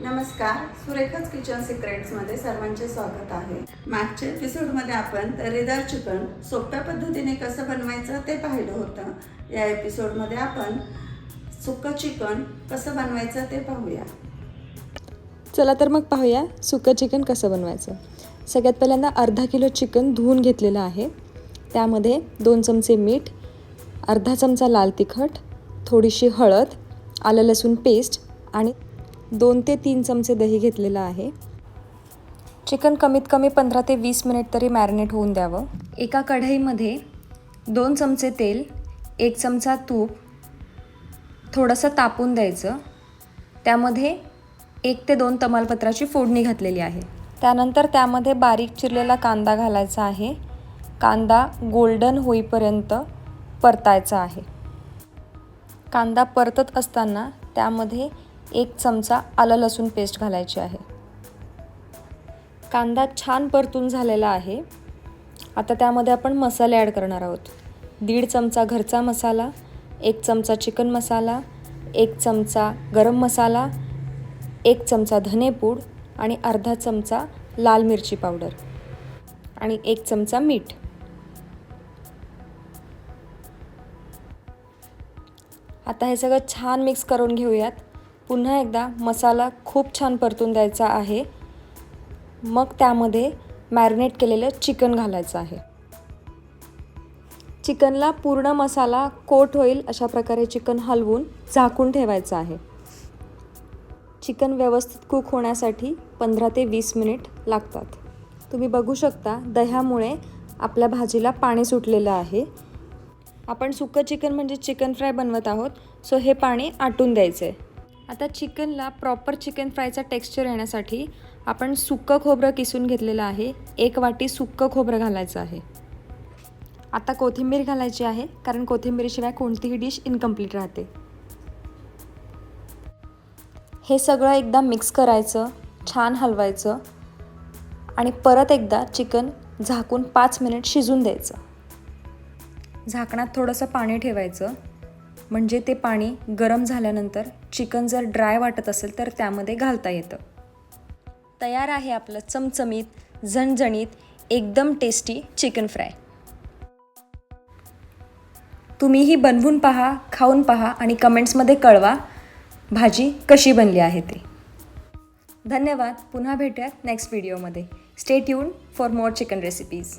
नमस्कार सुरेखाच किचन सिक्रेट्समध्ये सर्वांचे स्वागत आहे. मागच्या एपिसोडमध्ये आपण तर्रीदार चिकन सोप्या पद्धतीने कसं बनवायचं ते पाहिलं होतं. या एपिसोडमध्ये आपण सुकं चिकन कसं बनवायचं ते पाहूया. चला तर मग पाहूया सुकं चिकन कसं बनवायचं. सगळ्यात पहिल्यांदा अर्धा किलो चिकन धुवून घेतलेलं आहे. त्यामध्ये दोन चमचे मीठ अर्धा चमचा लाल तिखट थोडीशी हळद आलं लसूण पेस्ट आणि दोन ते तीन चमचे दही घेतलेलं आहे. चिकन कमीत कमी पंधरा ते वीस मिनिट तरी मॅरिनेट होऊन द्यावं. एका कढईमध्ये दोन चमचे तेल एक चमचा तूप थोडंसं तापून द्यायचं. त्यामध्ये एक ते दोन तमालपत्राची फोडणी घातलेली आहे. त्यानंतर त्यामध्ये बारीक चिरलेला कांदा घालायचा आहे. कांदा गोल्डन होईपर्यंत परतायचा आहे. कांदा परतत असताना त्यामध्ये एक चमचा आलं लसूण पेस्ट घालायची आहे. कांदा छान परतून झालेला आहे. आता त्यामध्ये आपण मसाले ॲड करणार आहोत. दीड चमचा घरचा मसाला एक चमचा चिकन मसाला एक चमचा गरम मसाला एक चमचा धनेपूड आणि अर्धा चमचा लाल मिरची पावडर आणि एक चमचा मीठ. आता हे सगळं छान मिक्स करून घेऊयात. पुन्हा एकदा मसाला खूप छान परतून द्यायचा आहे. मग त्यामध्ये मॅरिनेट केलेलं चिकन घालायचं आहे. चिकनला पूर्ण मसाला कोट होईल अशा प्रकारे चिकन हलवून झाकून ठेवायचं आहे. चिकन व्यवस्थित कुक होण्यासाठी पंधरा ते वीस मिनिट लागतात. तुम्ही बघू शकता दह्यामुळे आपल्या भाजीला पाणी सुटलेलं आहे. आपण सुकं चिकन म्हणजे चिकन फ्राय बनवत आहोत सो हे पाणी आटून द्यायचं आहे आता चिकनला प्रॉपर चिकन फ्रायचा टेक्स्चर येण्यासाठी आपण सुक्कं खोबरं किसून घेतलेलं आहे. एक वाटी सुक्कं खोबरं घालायचं आहे. आता कोथिंबीर घालायची आहे कारण कोथिंबीरशिवाय कोणतीही डिश इनकम्प्लीट राहते. हे सगळं एकदा मिक्स करायचं छान हलवायचं आणि परत एकदा चिकन झाकून पाच मिनिट शिजून द्यायचं. झाकणात थोडंसं पाणी ठेवायचं. म्हणजे ते पाणी गरम झाल्यानंतर चिकन जर ड्राय वाटत असेल तर त्यामध्ये घालता येतं. तयार आहे आपलं चमचमीत झणझणीत एकदम टेस्टी चिकन फ्राय तुम्हीही बनवून पहा खाऊन पहा आणि कमेंट्समध्ये कळवा भाजी कशी बनली आहे ते. धन्यवाद पुन्हा भेटूयात नेक्स्ट व्हिडिओमध्ये stay tune for more chicken recipes